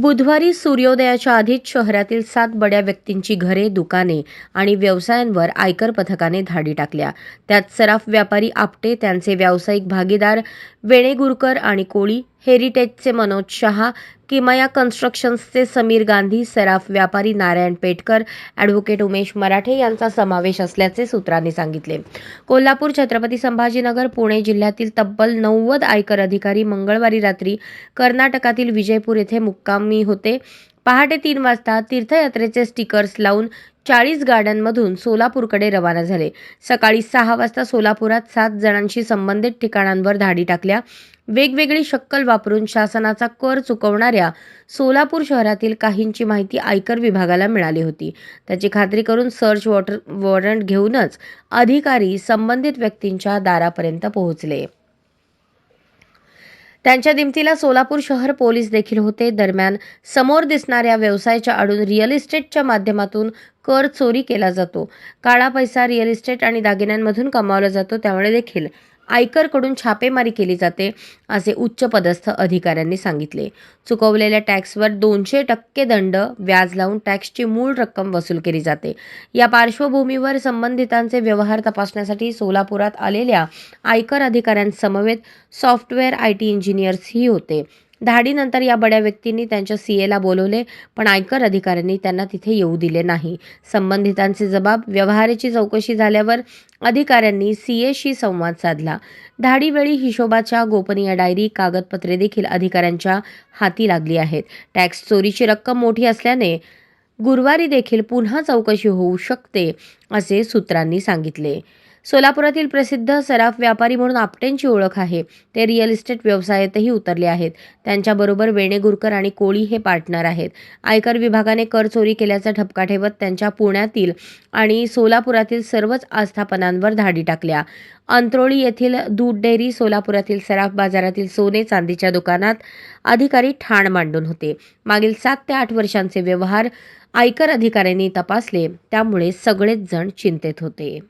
बुधवारी सूर्योदयाच्या आधीच शहरातील सात बड्या व्यक्तींची घरे दुकाने आणि व्यवसायांवर आयकर पथकाने धाडी टाकल्या. त्यात सराफ व्यापारी आपटे त्यांचे व्यावसायिक भागीदार वेणेगुरकर आणि कोळी हेरिटेजचे मनोज शहा किमया कन्स्ट्रक्शन्सचे समीर गांधी सराफ व्यापारी नारायण पेटकर ॲडव्होकेट उमेश मराठे यांचा समावेश असल्याचे सूत्रांनी सांगितले. कोल्हापूर छत्रपती संभाजीनगर पुणे जिल्ह्यातील तब्बल नव्वद आयकर अधिकारी मंगळवारी रात्री कर्नाटकातील विजयपूर येथे मुक्कामी होते. पहाटे तीन वाजता तीर्थयात्रेचे स्टिकर्स लावून चाळीस गाड्यांमधून सोलापूरकडे रवाना झाले. सकाळी सहा वाजता सोलापुरात सात जणांशी संबंधित ठिकाणांवर धाडी टाकल्या. वेगवेगळी शक्कल वापरून शासनाचा कर चुकवणाऱ्या सोलापूर शहरातील काहींची माहिती आयकर विभागाला मिळाली होती. त्याची खात्री करून सर्च वॉटर वॉरंट घेऊनच अधिकारी संबंधित व्यक्तींच्या दारापर्यंत पोहोचले. त्यांच्या दिमतीला सोलापूर शहर पोलीस देखील होते. दरम्यान समोर दिसणाऱ्या व्यवसायाच्या आडून रिअल इस्टेटच्या माध्यमातून कर चोरी केला जातो. काळा पैसा रिअल इस्टेट आणि दागिन्यांमधून कमावला जातो त्यामुळे देखील आयकरकडून छापेमारी केली जाते असे उच्च पदस्थ अधिकाऱ्यांनी सांगितले. चुकवलेल्या टॅक्सवर दोनशे टक्के दंड व्याज लावून टॅक्सची मूळ रक्कम वसूल केली जाते. या पार्श्वभूमीवर संबंधितांचे व्यवहार तपासण्यासाठी सोलापुरात आलेल्या आयकर अधिकाऱ्यांसमवेत सॉफ्टवेअर आय टी इंजिनियर्सही होते. धाडीनंतर या बड्या व्यक्तींनी त्यांच्या सी एला बोलवले पण आयकर अधिकाऱ्यांनी त्यांना तिथे येऊ दिले नाही. संबंधितांचे जबाब व्यवहाराची चौकशी झाल्यावर अधिकाऱ्यांनी सी एशी संवाद साधला. धाडीवेळी हिशोबाच्या गोपनीय डायरी कागदपत्रे देखील अधिकाऱ्यांच्या हाती लागली आहेत. टॅक्स चोरीची रक्कम मोठी असल्याने गुरुवारी देखील पुन्हा चौकशी होऊ शकते असे सूत्रांनी सांगितले. सोलापुरातील प्रसिद्ध सराफ व्यापारी म्हणून आपटेंची ओळख आहे. ते रिअल इस्टेट व्यवसायातही उतरले आहेत. त्यांच्याबरोबर वेणेगुरकर आणि कोळी हे पार्टनर आहेत. आयकर विभागाने कर चोरी केल्याचा ठपका ठेवत त्यांच्या पुण्यातील आणि सोलापुरातील सर्वच आस्थापनांवर धाडी टाकल्या. अंत्रोळी येथील दूध डेअरी सोलापुरातील सराफ बाजारातील सोने चांदीच्या दुकानात अधिकारी ठाण मांडून होते. मागील सात ते आठ वर्षांचे व्यवहार आयकर अधिकाऱ्यांनी तपासले. त्यामुळे सगळेच जण चिंतेत होते.